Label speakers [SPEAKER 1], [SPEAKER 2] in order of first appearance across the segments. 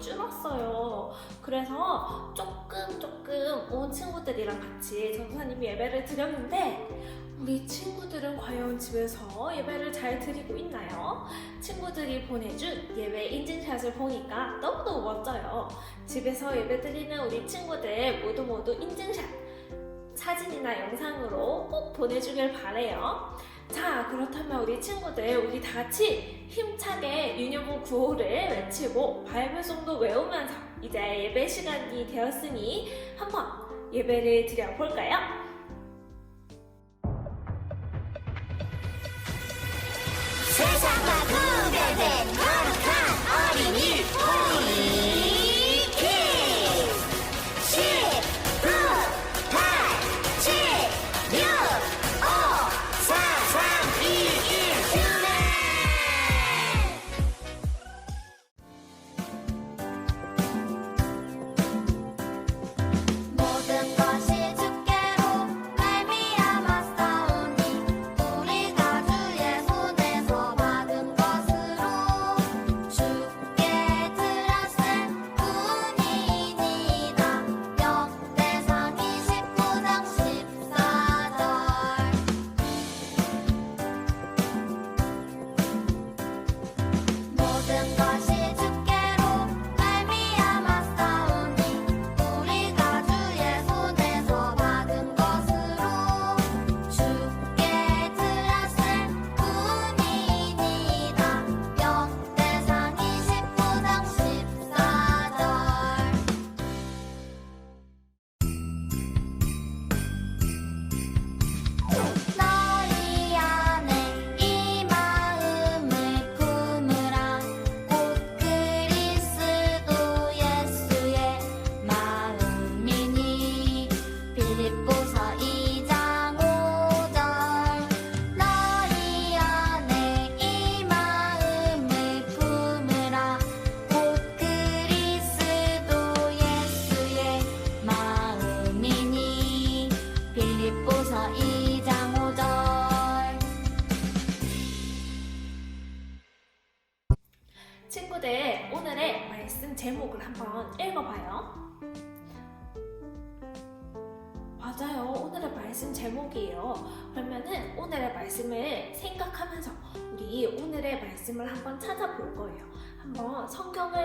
[SPEAKER 1] 줄었어요. 그래서 조금 조금 온 친구들이랑 같이 전사님 예배를 드렸는데 우리 친구들은 과연 집에서 예배를 잘 드리고 있나요? 친구들이 보내준 예배 인증샷을 보니까 너무너무 멋져요. 집에서 예배 드리는 우리 친구들 모두 모두 인증샷 사진이나 영상으로 꼭 보내주길 바래요. 자, 그렇다면 우리 친구들 우리 다 같이 힘차게 유니브 구호를 외치고 바이블송도 외우면서 이제 예배 시간이 되었으니 한번 예배를 드려볼까요?
[SPEAKER 2] 세상과 구별된 거룩한 어린이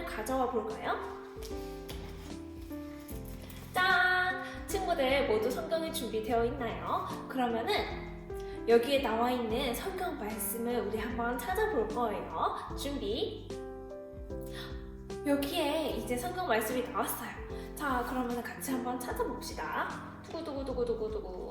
[SPEAKER 1] 성경을 가져와 볼까요? 짠! 친구들 모두 성경이 준비되어 있나요? 그러면은 여기에 나와 있는 성경 말씀을 우리 한번 찾아볼 거예요. 준비. 여기에 이제 성경 말씀이 나왔어요. 자, 그러면 같이 한번 찾아봅시다. 두구두구두구두구두구.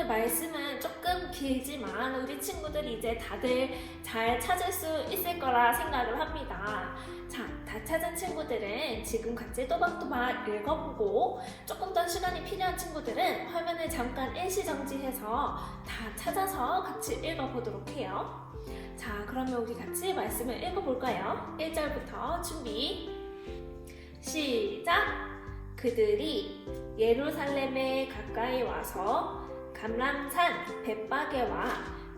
[SPEAKER 1] 오늘 말씀은 조금 길지만 우리 친구들이 이제 다들 잘 찾을 수 있을 거라 생각을 합니다. 자, 다 찾은 친구들은 지금 같이 또박또박 읽어보고 조금 더 시간이 필요한 친구들은 화면을 잠깐 일시 정지해서 다 찾아서 같이 읽어보도록 해요. 자, 그러면 우리 같이 말씀을 읽어볼까요? 1절부터 준비. 시작! 그들이 예루살렘에 가까이 와서 감람산 벳바게와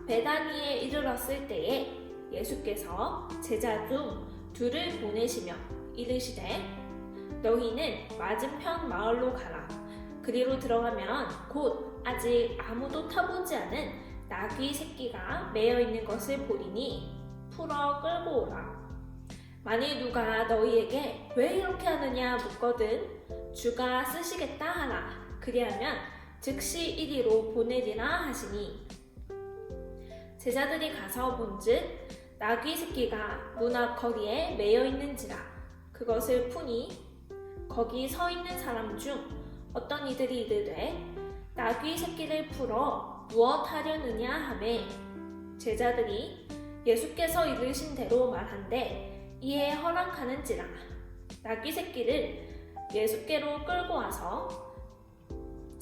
[SPEAKER 1] 베다니에 이르렀을 때에 예수께서 제자 중 둘을 보내시며 이르시되 너희는 맞은편 마을로 가라. 그리로 들어가면 곧 아직 아무도 타보지 않은 나귀 새끼가 매여 있는 것을 보리니 풀어 끌고 오라. 만일 누가 너희에게 왜 이렇게 하느냐 묻거든 주가 쓰시겠다 하라. 그리하면 즉시 이리로 보내리라 하시니. 제자들이 가서 본즉 나귀 새끼가 문 앞 거리에 매여 있는지라. 그것을 푸니 거기 서 있는 사람 중 어떤 이들이 이르되 나귀 새끼를 풀어 무엇 하려느냐 하매 제자들이 예수께서 이르신 대로 말한대 이에 허락하는지라. 나귀 새끼를 예수께로 끌고 와서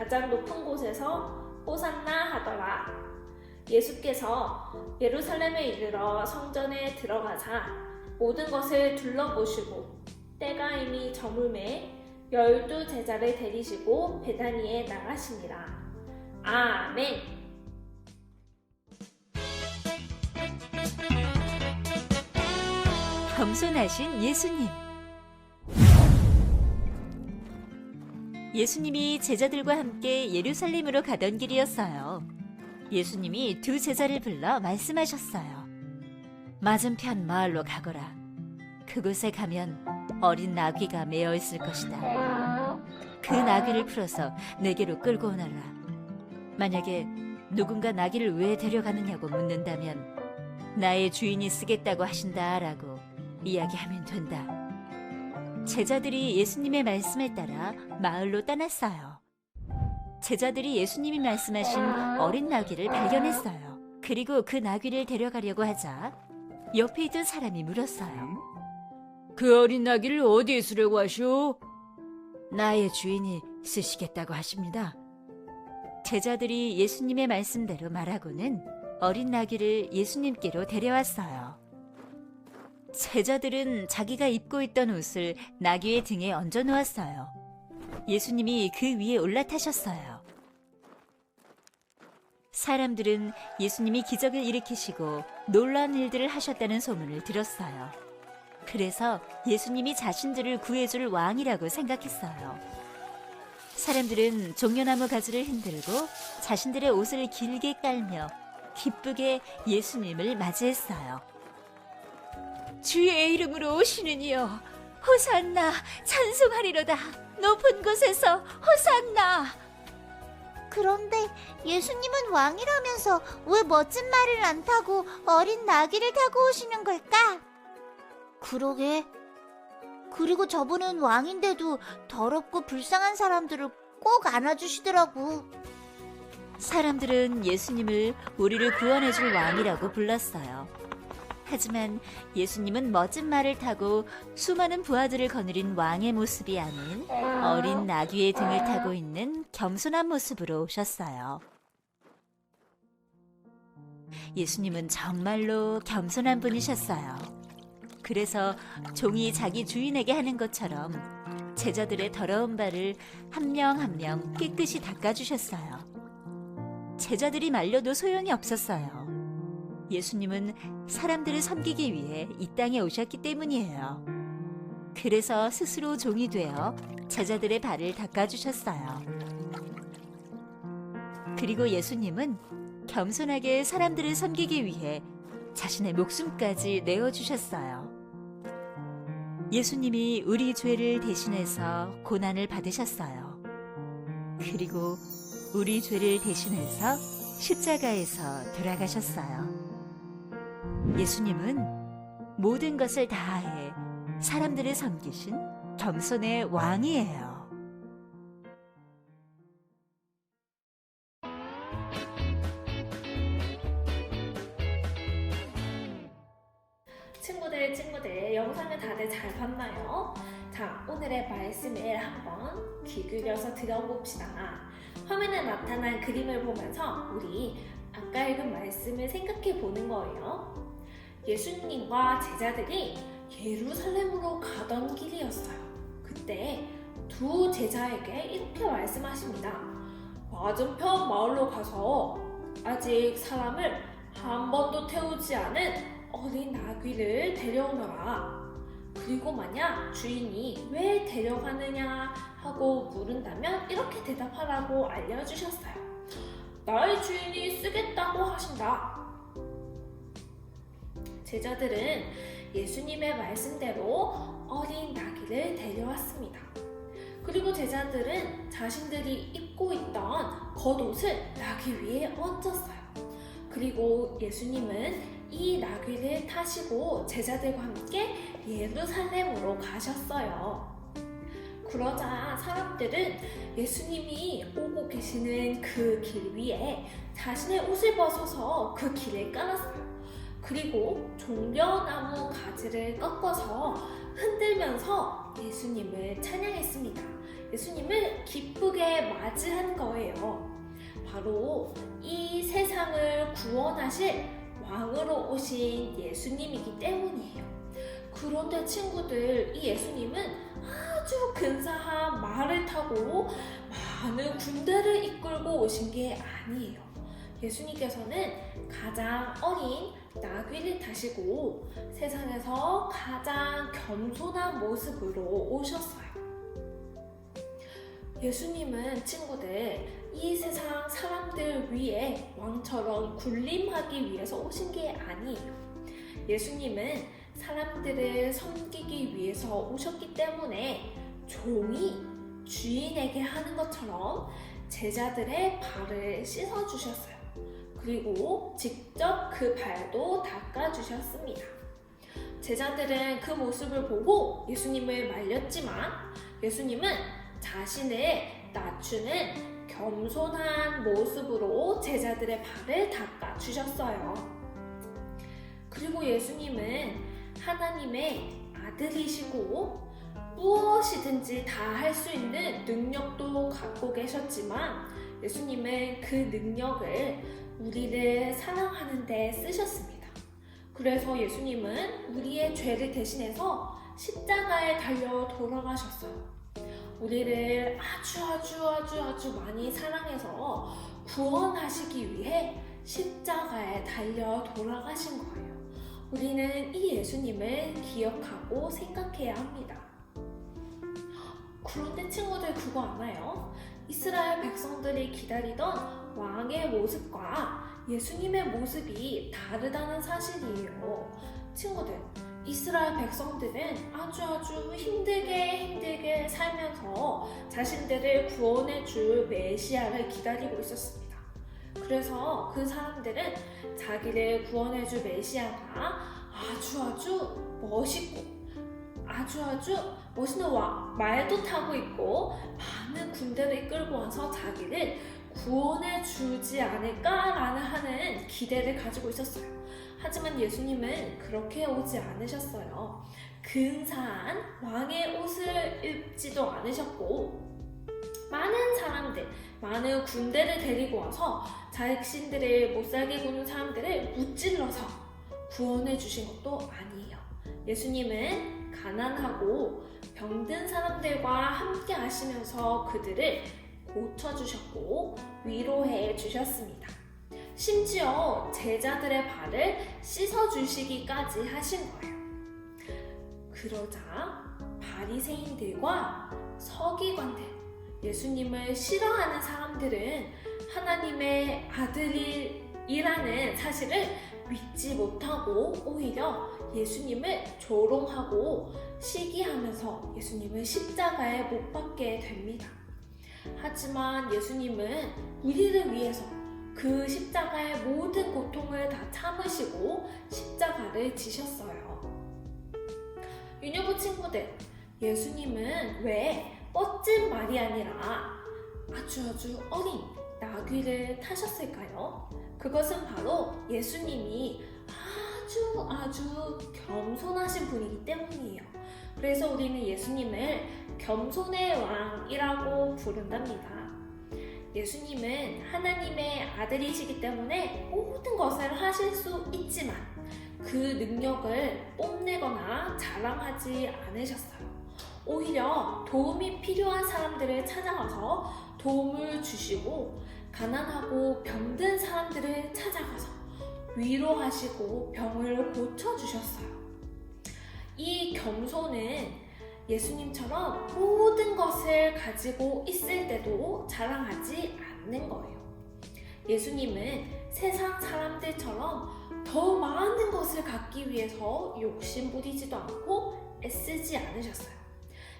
[SPEAKER 1] 가장 높은 곳에서 호산나 하더라. 예수께서 예루살렘에 이르러 성전에 들어가사 모든 것을 둘러보시고 때가 이미 저물매 열두 제자를 데리시고 베다니에 나가시니라. 아멘.
[SPEAKER 3] 겸손하신 예수님. 예수님이 제자들과 함께 예루살렘으로 가던 길이었어요. 예수님이 두 제자를 불러 말씀하셨어요. 맞은편 마을로 가거라. 그곳에 가면 어린 나귀가 매어 있을 것이다. 그 나귀를 풀어서 내게로 끌고 오너라. 만약에 누군가 나귀를 왜 데려가느냐고 묻는다면 나의 주인이 쓰겠다고 하신다라고 이야기하면 된다. 제자들이 예수님의 말씀에 따라 마을로 떠났어요. 제자들이 예수님이 말씀하신 어린 나귀를 발견했어요. 그리고 그 나귀를 데려가려고 하자 옆에 있던 사람이 물었어요. 그 어린 나귀를 어디에 쓰려고 하시오? 나의 주인이 쓰시겠다고 하십니다. 제자들이 예수님의 말씀대로 말하고는 어린 나귀를 예수님께로 데려왔어요. 제자들은 자기가 입고 있던 옷을 나귀의 등에 얹어 놓았어요. 예수님이 그 위에 올라타셨어요. 사람들은 예수님이 기적을 일으키시고 놀라운 일들을 하셨다는 소문을 들었어요. 그래서 예수님이 자신들을 구해줄 왕이라고 생각했어요. 사람들은 종려나무 가지를 흔들고 자신들의 옷을 길게 깔며 기쁘게 예수님을 맞이했어요. 주의 이름으로 오시는 이여 호산나 찬송하리로다 높은 곳에서 호산나
[SPEAKER 2] 그런데 예수님은 왕이라면서 왜 멋진 말을 안 타고 어린 나귀를 타고 오시는 걸까? 그러게. 그리고 저분은 왕인데도 더럽고 불쌍한 사람들을 꼭 안아주시더라고.
[SPEAKER 3] 사람들은 예수님을 우리를 구원해줄 왕이라고 불렀어요. 하지만 예수님은 멋진 말을 타고 수많은 부하들을 거느린 왕의 모습이 아닌 어린 나귀의 등을 타고 있는 겸손한 모습으로 오셨어요. 예수님은 정말로 겸손한 분이셨어요. 그래서 종이 자기 주인에게 하는 것처럼 제자들의 더러운 발을 한 명 한 명 깨끗이 닦아주셨어요. 제자들이 말려도 소용이 없었어요. 예수님은 사람들을 섬기기 위해 이 땅에 오셨기 때문이에요. 그래서 스스로 종이 되어 제자들의 발을 닦아주셨어요. 그리고 예수님은 겸손하게 사람들을 섬기기 위해 자신의 목숨까지 내어주셨어요. 예수님이 우리 죄를 대신해서 고난을 받으셨어요. 그리고 우리 죄를 대신해서 십자가에서 돌아가셨어요. 예수님은 모든 것을 다해 사람들을 섬기신 겸손의 왕이에요.
[SPEAKER 1] 친구들 친구들 영상을 다들 잘 봤나요? 자 오늘의 말씀을 한번 귀 기울여서 들어봅시다 화면에 나타난 그림을 보면서 우리 아까 읽은 말씀을 생각해 보는 거예요 예수님과 제자들이 예루살렘으로 가던 길이었어요 그때 두 제자에게 이렇게 말씀하십니다 맞은편 마을로 가서 아직 사람을 한 번도 태우지 않은 어린 나귀를 데려오너라. 그리고 만약 주인이 왜 데려가느냐 하고 물은다면 이렇게 대답하라고 알려주셨어요. 나의 주인이 쓰겠다고 하신다. 제자들은 예수님의 말씀대로 어린 나귀를 데려왔습니다. 그리고 제자들은 자신들이 입고 있던 겉옷을 나귀 위에 얹었어요. 그리고 예수님은 이 나귀를 타시고 제자들과 함께 예루살렘으로 가셨어요. 그러자 사람들은 예수님이 오고 계시는 그 길 위에 자신의 옷을 벗어서 그 길을 깔았어요. 그리고 종려나무 가지를 꺾어서 흔들면서 예수님을 찬양했습니다. 예수님을 기쁘게 맞이한 거예요. 바로 이 세상을 구원하실 왕으로 오신 예수님이기 때문이에요. 그런데 친구들, 이 예수님은 아주 근사한 말을 타고 많은 군대를 이끌고 오신 게 아니에요. 예수님께서는 가장 어린 나귀를 타시고 세상에서 가장 겸손한 모습으로 오셨어요. 예수님은 친구들 이 세상 사람들 위에 왕처럼 군림하기 위해서 오신 게 아니에요. 예수님은 사람들을 섬기기 위해서 오셨기 때문에 종이 주인에게 하는 것처럼 제자들의 발을 씻어 주셨어요. 그리고 직접 그 발도 닦아 주셨습니다. 제자들은 그 모습을 보고 예수님을 말렸지만 예수님은 자신을 낮추는 겸손한 모습으로 제자들의 발을 닦아 주셨어요. 그리고 예수님은 하나님의 아들이시고 무엇이든지 다 할 수 있는 능력도 갖고 계셨지만 예수님은 그 능력을 우리를 사랑하는 데 쓰셨습니다. 그래서 예수님은 우리의 죄를 대신해서 십자가에 달려 돌아가셨어요. 우리를 아주 아주 아주 아주 많이 사랑해서 구원하시기 위해 십자가에 달려 돌아가신 거예요. 우리는 이 예수님을 기억하고 생각해야 합니다. 그런데 친구들 그거 아나요? 이스라엘 백성들이 기다리던 왕의 모습과 예수님의 모습이 다르다는 사실이에요. 친구들, 이스라엘 백성들은 아주 아주 힘들게 힘들게 살면서 자신들을 구원해 줄 메시아를 기다리고 있었습니다. 그래서 그 사람들은 자기를 구원해 줄 메시아가 아주 아주 멋있고 아주 아주 멋있는 와, 말도 타고 있고 많은 군대를 이끌고 와서 자기를 구원해 주지 않을까라는 하는 기대를 가지고 있었어요. 하지만 예수님은 그렇게 오지 않으셨어요. 근사한 왕의 옷을 입지도 않으셨고 많은 사람들, 많은 군대를 데리고 와서 자신들을 못 살게 구는 사람들을 무찔러서 구원해 주신 것도 아니에요. 예수님은 가난하고 병든 사람들과 함께 하시면서 그들을 고쳐주셨고 위로해 주셨습니다. 심지어 제자들의 발을 씻어주시기까지 하신 거예요. 그러자 바리새인들과 서기관들, 예수님을 싫어하는 사람들은 하나님의 아들이라는 사실을 믿지 못하고 오히려 예수님을 조롱하고 시기하면서 예수님을 십자가에 못 박게 됩니다. 하지만 예수님은 우리를 위해서 그 십자가의 모든 고통을 다 참으시고 십자가를 지셨어요. 유녀부 친구들, 예수님은 왜 멋진 말이 아니라 아주 아주 어린 나귀를 타셨을까요? 그것은 바로 예수님이 아주 아주 겸손하신 분이기 때문이에요. 그래서 우리는 예수님을 겸손의 왕이라고 부른답니다. 예수님은 하나님의 아들이시기 때문에 모든 것을 하실 수 있지만 그 능력을 뽐내거나 자랑하지 않으셨어요. 오히려 도움이 필요한 사람들을 찾아가서 도움을 주시고 가난하고 병든 사람들을 찾아가서 위로하시고 병을 고쳐주셨어요. 이 겸손은 예수님처럼 모든 것을 가지고 있을 때도 자랑하지 않는 거예요. 예수님은 세상 사람들처럼 더 많은 것을 갖기 위해서 욕심 부리지도 않고 애쓰지 않으셨어요.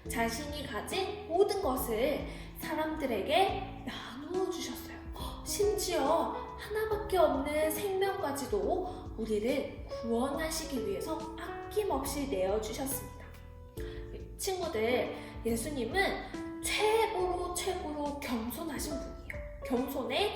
[SPEAKER 1] 자신이 가진 모든 것을 사람들에게 나누어 주셨어요. 심지어 하나밖에 없는 생명까지도 우리를 구원하시기 위해서 아낌없이 내어 주셨습니다. 친구들, 예수님은 최고로 최고로 겸손하신 분이에요. 겸손의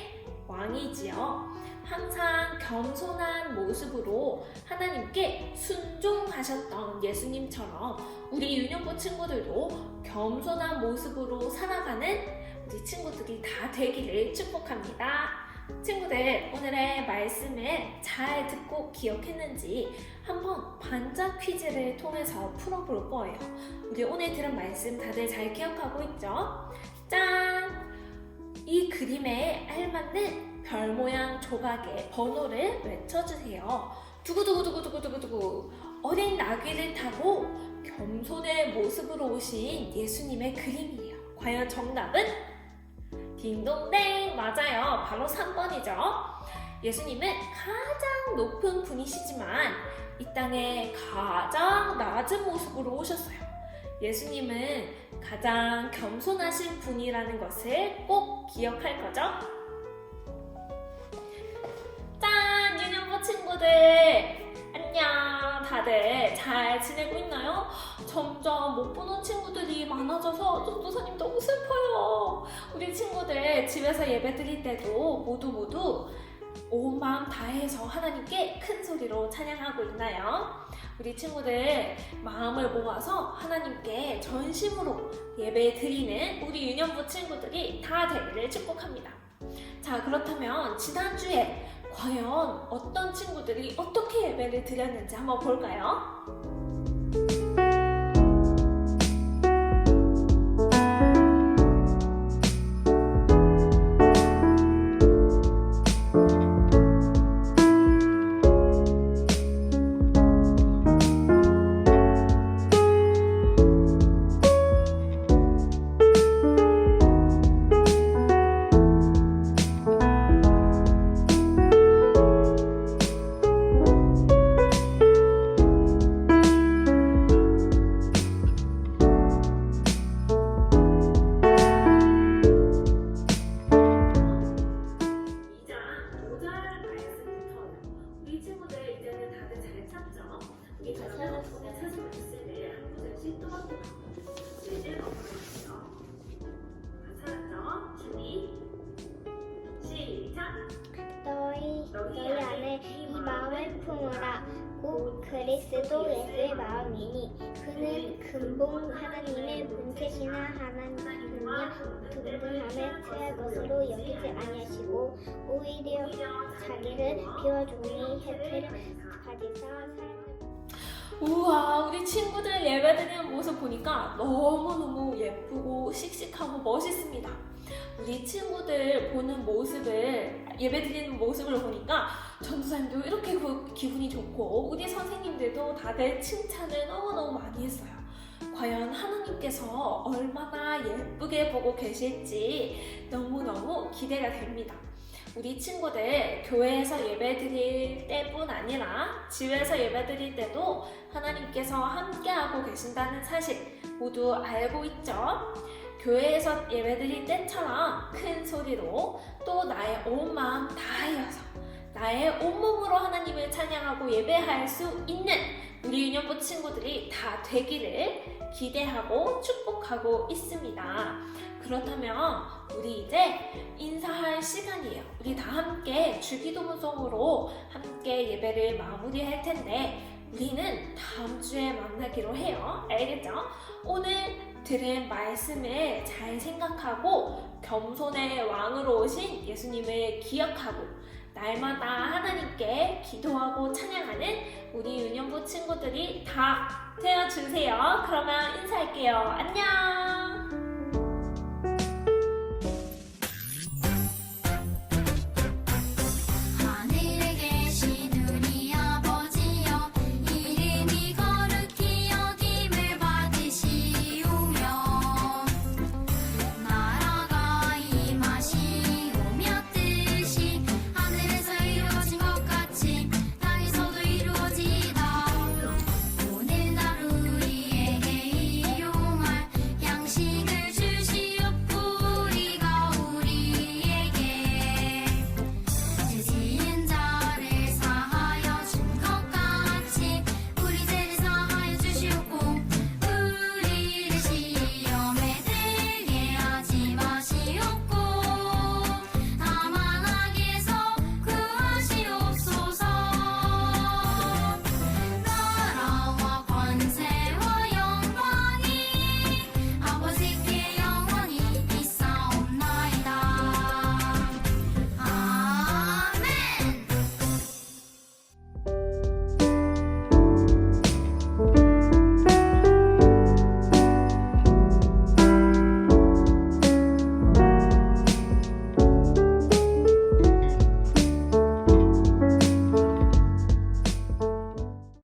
[SPEAKER 1] 왕이지요. 항상 겸손한 모습으로 하나님께 순종하셨던 예수님처럼 우리 유년부 친구들도 겸손한 모습으로 살아가는 우리 친구들이 다 되기를 축복합니다. 친구들, 오늘의 말씀을 잘 듣고 기억했는지 한번 반짝 퀴즈를 통해서 풀어볼 거예요. 우리 오늘 들은 말씀 다들 잘 기억하고 있죠? 짠! 이 그림에 알맞는 별 모양 조각의 번호를 외쳐주세요. 두구두구두구두구두구두구 어린 나귀를 타고 겸손의 모습으로 오신 예수님의 그림이에요. 과연 정답은? 딩동댕 맞아요. 바로 3번이죠. 예수님은 가장 높은 분이시지만 이 땅에 가장 낮은 모습으로 오셨어요. 예수님은 가장 겸손하신 분이라는 것을 꼭 기억할 거죠? 잘 지내고 있나요? 점점 못 보는 친구들이 많아져서 전도사님 너무 슬퍼요. 우리 친구들 집에서 예배 드릴 때도 모두 모두 온 마음 다해서 하나님께 큰 소리로 찬양하고 있나요? 우리 친구들 마음을 모아서 하나님께 전심으로 예배 드리는 우리 유년부 친구들이 다 되기를 축복합니다. 자, 그렇다면 지난주에 과연 어떤 친구들이 어떻게 예배를 드렸는지 한번 볼까요?
[SPEAKER 4] 그리스도 예수의 마음이니 그는 근본 하나님의 본체시나 하나님이며 동등함에 취할 것으로 여기지 아니하시고 오히려 자기를 비워주니 가지사 사랑을
[SPEAKER 1] 우와, 우리 친구들 예배드리는 모습 보니까 너무너무 예쁘고 씩씩하고 멋있습니다. 우리 친구들 보는 모습을, 예배 드리는 모습을 보니까 전도사님도 이렇게 그 기분이 좋고, 우리 선생님들도 다들 칭찬을 너무너무 많이 했어요. 과연 하나님께서 얼마나 예쁘게 보고 계실지 너무너무 기대가 됩니다. 우리 친구들 교회에서 예배 드릴 때뿐 아니라 집에서 예배 드릴 때도 하나님께서 함께하고 계신다는 사실 모두 알고 있죠? 교회에서 예배 드릴 때처럼 큰 소리로 또 나의 온 마음 다하여서 나의 온몸으로 하나님을 찬양하고 예배할 수 있는 우리 유년부 친구들이 다 되기를 기대하고 축복하고 있습니다. 그렇다면 우리 이제 인사할 시간이에요. 우리 다 함께 주기도문송으로 함께 예배를 마무리할 텐데 우리는 다음 주에 만나기로 해요. 알겠죠? 오늘 들은 말씀을 잘 생각하고 겸손의 왕으로 오신 예수님을 기억하고 날마다 하나님께 기도하고 찬양하는 우리 유년부 친구들이 다 되어주세요. 그러면 인사할게요. 안녕!